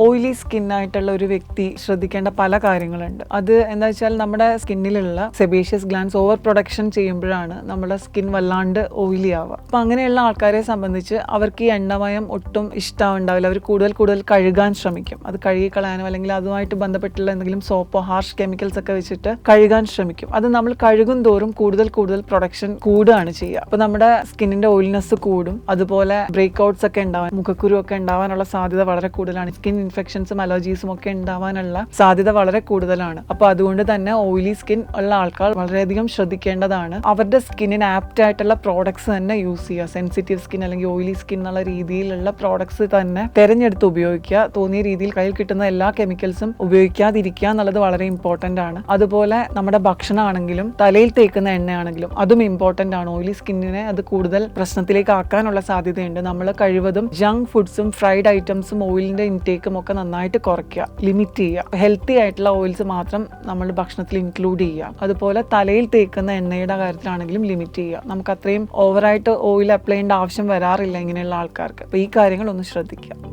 Oily സ്കിന്നായിട്ടുള്ള ഒരു വ്യക്തി ശ്രദ്ധിക്കേണ്ട പല കാര്യങ്ങളുണ്ട്. അത് എന്താ വെച്ചാൽ നമ്മുടെ സ്കിന്നിലുള്ള സെബേഷ്യസ് ഗ്ലാൻസ് ഓവർ പ്രൊഡക്ഷൻ ചെയ്യുമ്പോഴാണ് നമ്മുടെ സ്കിൻ വല്ലാണ്ട് ഓയിലി ആവുക. അപ്പം അങ്ങനെയുള്ള ആൾക്കാരെ സംബന്ധിച്ച് അവർക്ക് ഈ എണ്ണമയം ഒട്ടും ഇഷ്ടമുണ്ടാവില്ല അവർ കൂടുതൽ കൂടുതൽ കഴുകാൻ ശ്രമിക്കും. അത് കഴുകിക്കളയാനോ അല്ലെങ്കിൽ അതുമായിട്ട് ബന്ധപ്പെട്ടുള്ള എന്തെങ്കിലും സോപ്പോ ഹാർഷ് കെമിക്കൽസ് ഒക്കെ വെച്ചിട്ട് കഴുകാൻ ശ്രമിക്കും. അത് നമ്മൾ കഴുകും തോറും കൂടുതൽ കൂടുതൽ പ്രൊഡക്ഷൻ കൂടുകയാണ് ചെയ്യുക. അപ്പോൾ നമ്മുടെ സ്കിന്നിന്റെ ഓയിൽനെസ് കൂടും. അതുപോലെ ബ്രേക്ക് ഔട്ട്സ് ഒക്കെ ഉണ്ടാവാൻ മുഖക്കുരു ഒക്കെ ഉണ്ടാവാനുള്ള സാധ്യത വളരെ കൂടുതലാണ്. സ്കിൻ ഇൻഫെക്ഷൻസും അലർജീസും ഒക്കെ ഉണ്ടാവാനുള്ള സാധ്യത വളരെ കൂടുതലാണ്. അപ്പോൾ അതുകൊണ്ട് തന്നെ ഓയിലി സ്കിൻ ഉള്ള ആൾക്കാർ വളരെയധികം ശ്രദ്ധിക്കേണ്ടതാണ്. അവരുടെ സ്കിന്നിന് ആപ്റ്റ് ആയിട്ടുള്ള പ്രോഡക്ട്സ് തന്നെ യൂസ് ചെയ്യുക. സെൻസിറ്റീവ് സ്കിൻ അല്ലെങ്കിൽ ഓയിലി സ്കിൻ എന്നുള്ള രീതിയിലുള്ള പ്രോഡക്ട്സ് തന്നെ തിരഞ്ഞെടുത്ത് ഉപയോഗിക്കുക. തോന്നിയ രീതിയിൽ കയ്യിൽ കിട്ടുന്ന എല്ലാ കെമിക്കൽസും ഉപയോഗിക്കാതിരിക്കുക എന്നുള്ളത് വളരെ ഇമ്പോർട്ടന്റ് ആണ്. അതുപോലെ നമ്മുടെ ഭക്ഷണമാണെങ്കിലും തലയിൽ തേക്കുന്ന എണ്ണയാണെങ്കിലും അതും ഇമ്പോർട്ടന്റ് ആണ്. ഓയിലി സ്കിന്നിനെ അത് കൂടുതൽ പ്രശ്നത്തിലേക്ക് ആക്കാനുള്ള സാധ്യതയുണ്ട്. നമ്മൾ കഴിവതും ജങ്ക് ഫുഡ്സും ഫ്രൈഡ് ഐറ്റംസും ഓയിലിന്റെ ഇൻടേക്കും ഒക്കെ നന്നായിട്ട് കുറയ്ക്കുക ലിമിറ്റ് ചെയ്യുക. ഹെൽത്തി ആയിട്ടുള്ള ഓയിൽസ് മാത്രം നമ്മൾ ഭക്ഷണത്തിൽ ഇൻക്ലൂഡ് ചെയ്യുക. അതുപോലെ തലയിൽ തേക്കുന്ന എണ്ണയുടെ കാര്യത്തിലാണെങ്കിലും ലിമിറ്റ് ചെയ്യുക. നമുക്ക് അത്രയും ഓവറായിട്ട് ഓയിൽ അപ്ലൈ ചെയ്യേണ്ട ആവശ്യം വരാറില്ല ഇങ്ങനെയുള്ള ആൾക്കാർക്ക്. അപ്പോൾ ഈ കാര്യങ്ങൾ ഒന്ന് ശ്രദ്ധിക്കുക.